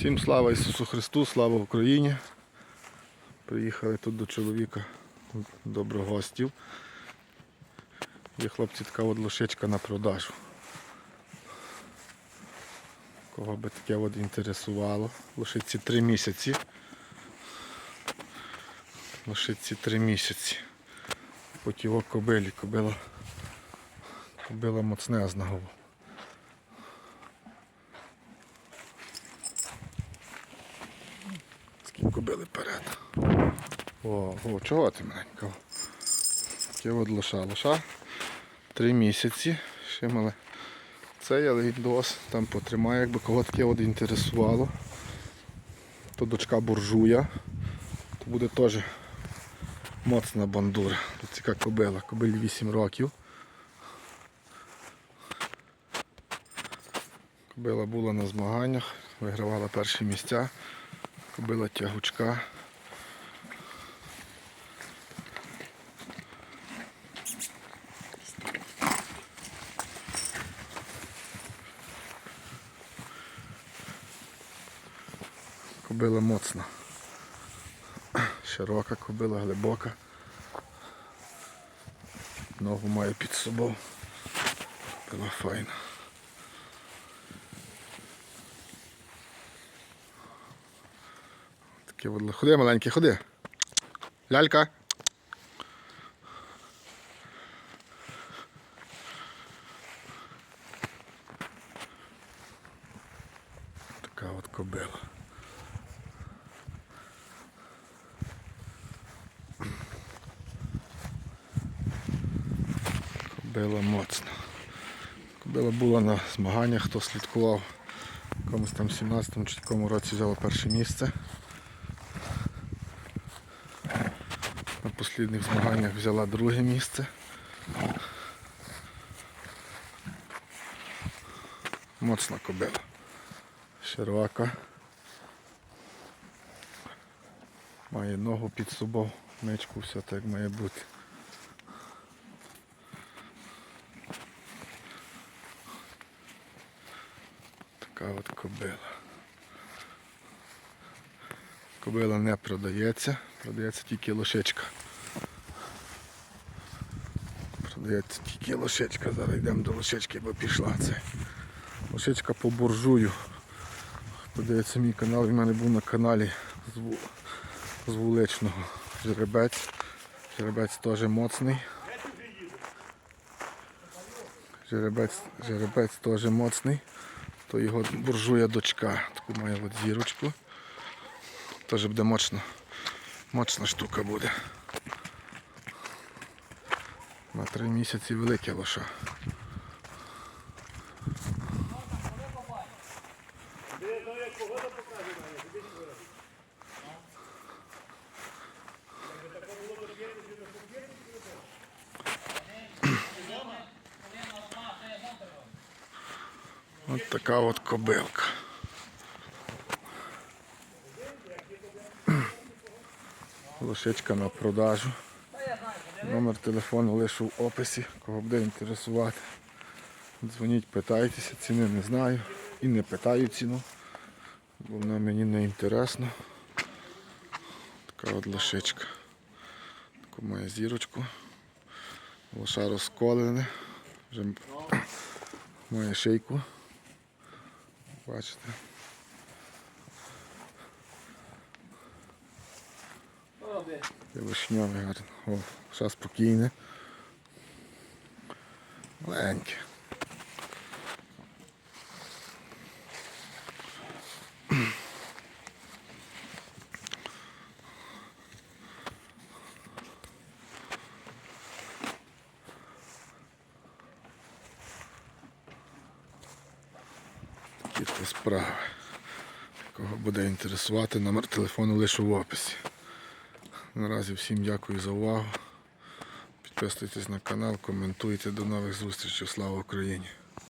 Всім слава Ісусу Христу, слава Україні. Приїхали тут до чоловіка доброгостів. Є хлопці така от лошичка на продажу. Кого би таке от інтересувало. Лошиці 3 місяці. Лошиці 3 місяці. Потівок кобилі. Кобила, кобила моцнезна голова. Скільки били перед. О, о, чого ти маленька? Таке от лоша. Лоша три місяці. Ще мале. Це я лейдос, там потримаю, якби кого таке от інтересувало. То дочка буржуя. То буде теж моцна бандура. Тут така кобила. Кобилі 8 років. Кобила була на змаганнях, вигравала перші місця. Кобила тягучка. Кобила моцна. Широка кобила, глибока. Ногу має під собою. Кобила файна. Таке водло. Ходи, маленький, ходи. Лялька. Така от кобила. Кобила моцна. Кобила була на змаганнях, хто слідкував. В якомусь там 17-му чи якому році взяла перше місце. На послідних змаганнях взяла друге місце. Моцна кобила. Широка. Має ногу під собою, мечку, все так має бути. Така от кобила. Кобила не продається, продається тільки лошечка. Продається тільки лошечка. Зараз йдемо до лошечки, бо пішла це. Лошечка по буржую. Подається мій канал, він в мене був на каналі з, Ву- з вуличного жеребець. Жеребець теж моцний. Жеребець, жеребець теж моцний. То його буржуя дочка. Таку має от зірочку. Теж буде мощно. Мощна штука буде. На три місяці велике лоша. От така от кобилка. Лошечка на продажу. Номер телефону лишу в описі, кого буде інтересувати. Дзвоніть, питайтеся, ціни не знаю. І не питаю ціну, бо вона мені не інтересно. Така от лошечка. Таку має зірочку. Лоша розколене. Вже має шийку. Бачите. І вишньове гарно. О, ще спокійне. Маленьке. Такі то справи. Кого буде інтересувати, номер телефону лише в описі. Наразі всім дякую за увагу. Підписуйтесь на канал, коментуйте. До нових зустрічей. Слава Україні!